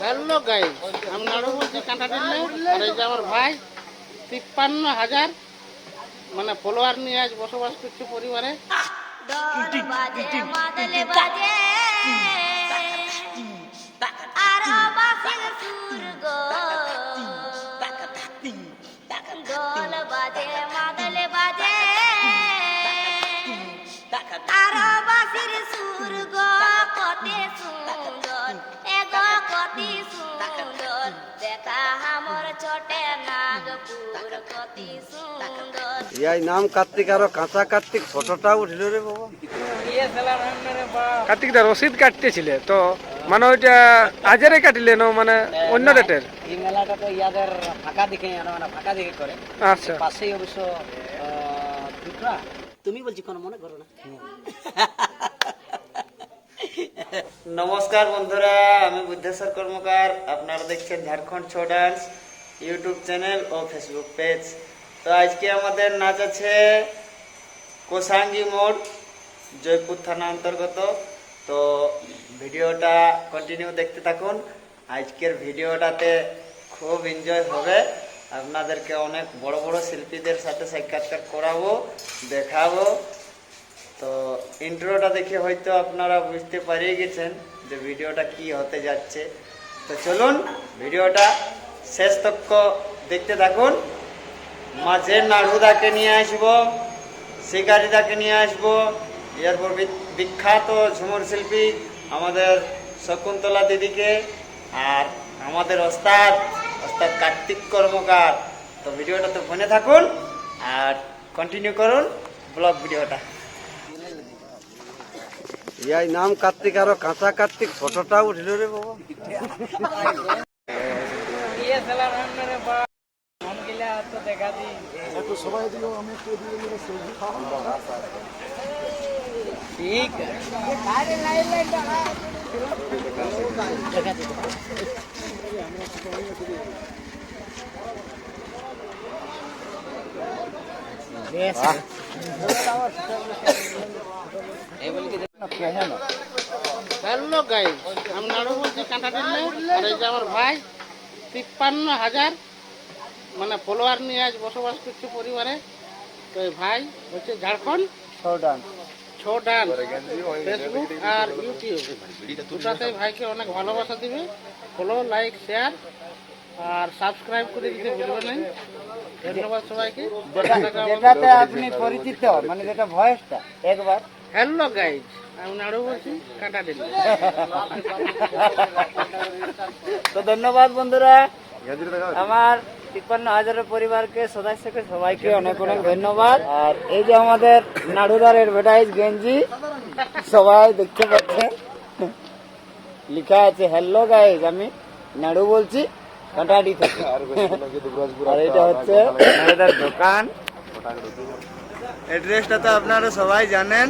Hello guy আমি নাড়ু বলছি কাঁটা দিলে আর এই যে ভাই, তিপ্পান্ন হাজার মানে ফলোয়ার নিয়ে আজ বসবাস করছে পরিবারে। আর বাসির সুর গো সুর কতে সুন্দর এগো কতি সুন্দর দেখা আমার ছোটে নাগপুর কতি সুন্দর। ইয়াই নাম কার্তিক আরও কাঁচা কার্তিক ফটোটা উঠিল রে বাবা। কার্তিকটা রসিদ কাটতেছিলে তো মানে ওইটা আজেরে কাটিলেন মানে অন্য ডেটের? এই মেলাটা তো ইয়াদের ফাঁকা দিকে মানে ফাঁকা দিকে করে। আচ্ছা। পাশেই অবশ্য তুমি বলছি কোনো মনে করো না। নমস্কার বন্ধুরা, আমি বুদ্ধেশ্বর কর্মকার। আপনারা দেখছেন Jharkhand Chhau dance YouTube channel ও ফেসবুক পেজ। তো আজকে আমাদের নাচ আছে কোসাঙ্গি মোড়, জয়পুর থানা অন্তর্গত। তো ভিডিওটা কন্টিনিউ দেখতে থাকুন। আজকের ভিডিওটাতে খুব এনজয় হবে। আপনাদেরকে অনেক বড় বড় শিল্পীদের সাথে সাক্ষাৎকার করাবো, দেখাবো। তো ইন্ট্রোটা দেখে হয়তো আপনারা বুঝতে পারিয়ে গেছেন যে ভিডিওটা কি হতে যাচ্ছে। তো চলুন ভিডিওটা শেষ তক্ক দেখতে থাকুন। মাঝে নাড়ুদাকে নিয়ে আসব, শিকারিদাকে নিয়ে আসব, এরপর বিখ্যাত ঝুমুর শিল্পী আমাদের শকুন্তলা দিদিকে আর আমাদের ওস্তাদ ওস্তাদ কার্তিক কর্মকার। তো ভিডিওটা তো ফোনে থাকুন আর কন্টিনিউ করুন ব্লগ ভিডিওটা। ইয়াই নাম কার্তিক আরও কাঁচা কার্তিক ফটোটা উঠিল রে বাবা। হ্যালো গাই আমি নাড়ু বলছি কাঁটা দিলে আর এই যে আমার ভাই তিপ্পান্ন হাজার মানে ফলোয়ার নিয়ে আজ বসবাস করছে পরিবারে। তো ভাই হচ্ছে ঝাড়খণ্ড ছো ডান্স ফেসবুক আর ইউটিউব দুটাতেই ভাইকে অনেক ভালোবাসা দিবে। ফলো লাইক শেয়ার আর সাবস্ক্রাইব করে দিতে ভুলবেন না। ধন্যবাদ সবাইকে। যেটাতে আপনি পরিচিত মানে যেটা ভয়েসটা একবার। হ্যালো গাইজ আমি নাড়ু বলছি কাঁটা দিলে তো ধন্যবাদ বন্ধুরা। আমার তিপ্পান্ন হাজারের পরিবারকে সদস্যকে সবাইকে অনেক অনেক ধন্যবাদ। আর এই যে আমাদের নাড়ুদার এডভার্টাইজ গেঞ্জি সবাই দেখতে পাচ্ছেন। লেখা আছে হ্যালো গাইজ আমি নাড়ু বলছি কাটাডি থেকে। আর এটা হচ্ছে নাড়ুদার দোকান। অ্যাড্রেসটা তো আপনারা সবাই জানেন।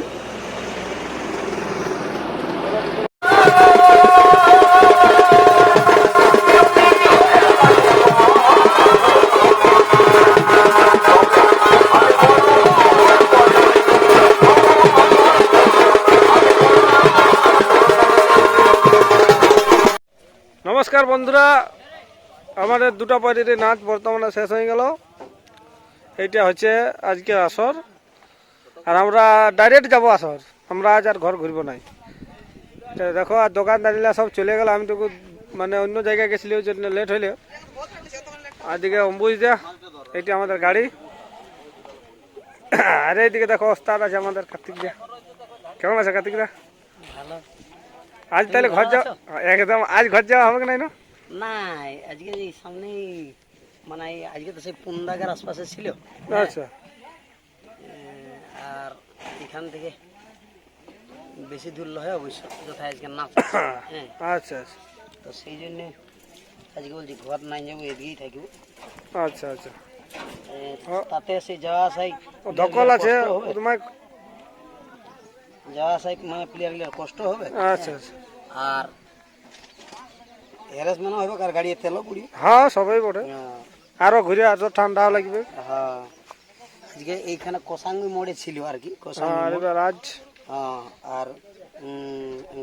নমস্কার বন্ধুরা। আমাদের দুটা পার্টির নাচ বর্তমানে শেষ হয়ে গেল। এইটা হচ্ছে আজকে আসর। আর আমরা ডাইরেক্ট যাব আসর। আমরা আজ আর ঘর ঘুরবো নাই দেখো, আর দোকানদারিরা সব চলে গেল। আমি তো মানে অন্য জায়গায় গেছিলি ওই জন্য লেট হইলে। আজকে অম্বুজ দেয়া এইটা আমাদের গাড়ি। আর এইদিকে দেখো, ওস্তাদ আছে আমাদের কার্তিক দা। কেমন আছে কার্তিক দা? আজ তাহলে ঘর যাও। একদম আজ ঘর যাওয়া হবে নাই না না আজকে সামনে মানে আজকে তো সেই পুন্দাগার আশপাশে ছিল। আচ্ছা। আর এখান থেকে বেশি দূর নয় অবশ্য যথায় আজকে নাচ হ্যাঁ। আচ্ছা আচ্ছা। তো সেই জন্য আজকে বলছি ঘর নাই যাব এদিকেই থাকব। আচ্ছা আচ্ছা। আহ, তাতে সেই যাওয়া আসাই দখল আছে। তোমার যাওয়া আসাই মানে প্লেয়ার কষ্ট হবে? আচ্ছা আচ্ছা। আর হ্যারাসমেন্ট হবে আর গাড়ি তেলও পুড়ি? হ্যাঁ সবাই বটে। আরও ঘুরে আরও ঠান্ডা লাগবে। হ্যাঁ। আজকে এইখানে কোসাঙ্গি মোড়ে ছিল আর কি হ্যাঁ কোসাঙ্গি। এবার আজ হ্যাঁ, আর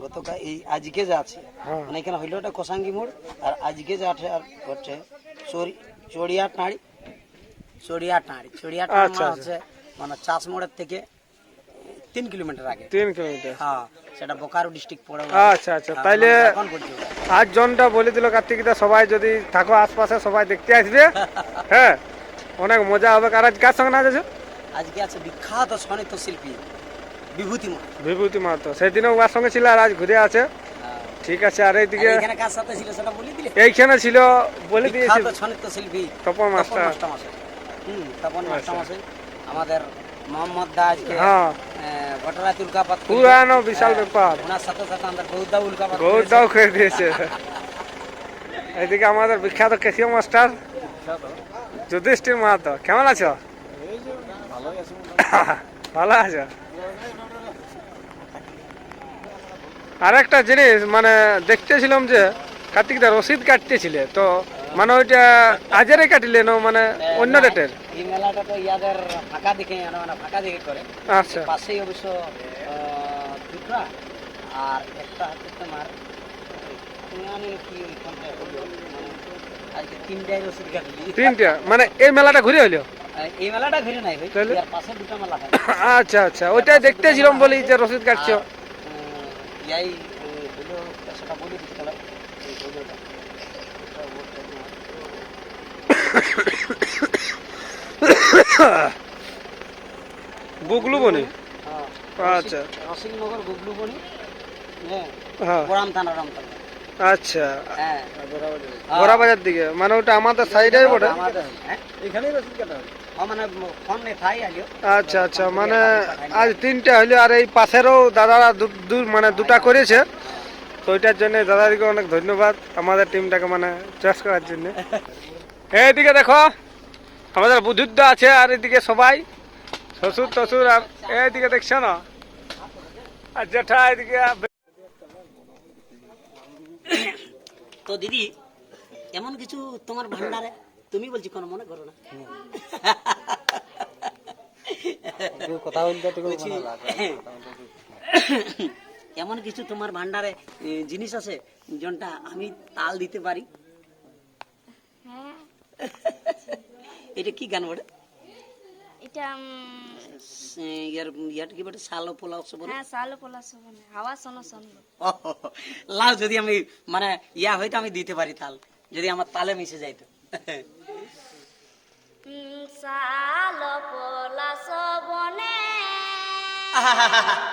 গতকাল এই আজকে যা আছে। হ্যাঁ। মানে এখানে হইল ওটা কোসাঙ্গি মোড় আর আজকে যা আছে আর হচ্ছে চড়ি চড়িয়া টাঁড়ি চড়িয়া টাঁড়ি চড়িয়া টাঁড়ি আচ্ছা, মানে আচ্ছা। হচ্ছে মানে চাষ মোড়ের থেকে তিন কিলোমিটার আগে। তিন কিলোমিটার। হ্যাঁ সেটা বোকারো ডিস্ট্রিক্ট পড়ে আচ্ছা আচ্ছা। তাইলে এখন আজ জনটা বলে দিল কার্তিকদা সবাই যদি থাকো আশপাশে সবাই দেখতে আসবে। হ্যাঁ অনেক মজা হবে। আর আজ কার সঙ্গে নাচ আছে? আজকে আছে বিখ্যাত সনিত শিল্পী বিভূতি মা বিভূতি মাহাতো। সেদিনও ওর সঙ্গে ছিল আর আজ ঘুরে আছে। ঠিক আছে আর এইদিকে এখানে কার সাথে ছিল সেটা বলে দিলে? এইখানে ছিল বলে দিয়েছি বিখ্যাত সনিত শিল্পী তপন মাস্টার। মাস্টার হুম তপন মাস্টার মশাই আমাদের মোহাম্মদ দা আজকে। হ্যাঁ। ঘটরাত উল্কাপাত পুরানো বিশাল ব্যাপার ওনার সাথে সাথে আমাদের উল্কাপাত গৌরদাও করে দিয়েছে এইদিকে আমাদের বিখ্যাত কেসিও মাস্টার যুধিষ্ঠির মাহাতো। কেমন আছো? ভালো আছো। আর একটা জিনিস মানে দেখতেছিলাম যে কার্তিকদা রসিদ কাটতেছিলে তো মানে ওইটা আজেরে কাটিলে না মানে অন্য ডেটের এই মেলাটা তো ইয়াদের ফাঁকা দিকে মানে ফাঁকা দিকে করে। আচ্ছা। পাশেই অবশ্য দুটা আর একটা হচ্ছে তোমার মানে তিনটা? মানে এই মেলাটা ঘুরে হইল? এই মেলাটা ঘিরে নাই ভাই? পাশে দুটো মেলা হয় আচ্ছা আচ্ছা ওইটাই দেখতেছিলাম বলি যে রসিদ কাটছো। ইয়াই হলো সেটা বলে এই হলোটা। ওটা ওটা তোমার। গুগলু বনি? হ্যাঁ। আচ্ছা। রসিকনগর গুগলুবনি হ্যাঁ। হ্যাঁ। বরাম থানা রামতলা আচ্ছা। হ্যাঁ। বাজার দিকে। মানে ওটা আমাদের সাইডে বটে? হ্যাঁ। এখানেই রসিদ কাটা হয়। মানে আচ্ছা আচ্ছা। মানে আজ তিনটা হইল আর এই পাশেরও দাদারা দু- দু- মানে দুটা করেছে। তো ওইটার জন্য দাদাদিকে অনেক ধন্যবাদ। আমাদের টিমটাকে মানে চয়েস করার জন্য। এইদিকে দেখো আমাদের বুদ্ধুদ্ধ আছে আর এদিকে সবাই শ্বশুর টশুর আর এইদিকে দেখছ না? আর জেঠা এদিকে তো দিদি এমন কিছু তোমার ভান্ডারে? তুমি বলছি কোনো মনে করো না। কথা বলতে এমন কিছু তোমার ভান্ডারে জিনিস আছে যেটা আমি তাল দিতে পারি? এটা কি গান বলে এটা ইয়ার ইয়ার কি বলে সালো পোলাও সব হ্যাঁ সালো পোলা শোভনে হাওয়া শোনো শোনলো লাও যদি আমি মানে ইয়া হয়তো আমি দিতে পারি তাল। যদি আমার তালে মিশে যাইতো। সালো পোলা শোভনে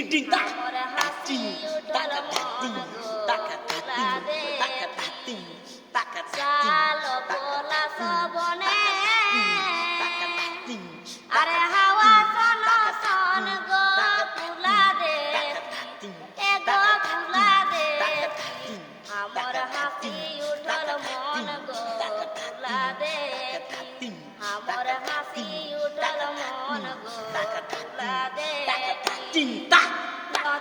দেখি আমার হাসি উঠল মন গো ফুলা দেখি চালো পোলা শোভনে আরে হাওয়া শোনো শোন গো ফুলা দেখি এগো ফুলা দেখি আমার হাসি উঠল মন গো ফুলা দেখি আমার হাসি উঠল মন গো ফুলা দেখি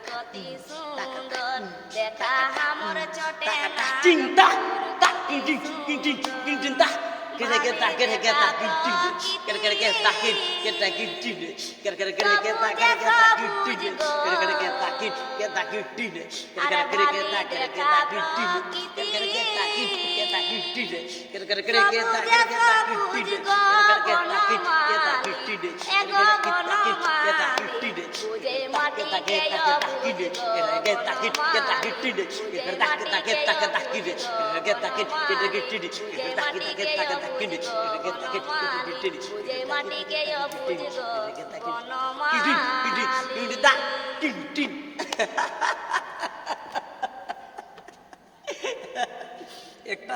নাগপুর কতি সুন্দর দেখা আমার ছোটে নাগপুর কতি সুন্দর Kere ke ta kere ke ta ki ti kere kere ke ta ki ke ta ki ti kere kere kere ke ta kere ke ta ki ti kere kere ke ta ki ke ta ki ti kere kere kere ke ta kere ke ta ki ti kere kere ke ta ki ke ta ki ti kere kere kere ke ta kere ke ta ki ti kere kere ke ta ki ke ta ki ti kere kere ke ta ki ke ta ki ti বুঝে ke মাটি ta ke কে ta ke ta ki kere ke ta ki ke ta ki ti kere ta ke বুঝে মাটি কে তাকে তাকে তাকে তাকে টিডে তাকে তাকে তাকে তাকে টিডে তাকে তাকে তাকে টিডে তাকে তাকে তাকে তাকে টিডে তাকে একটা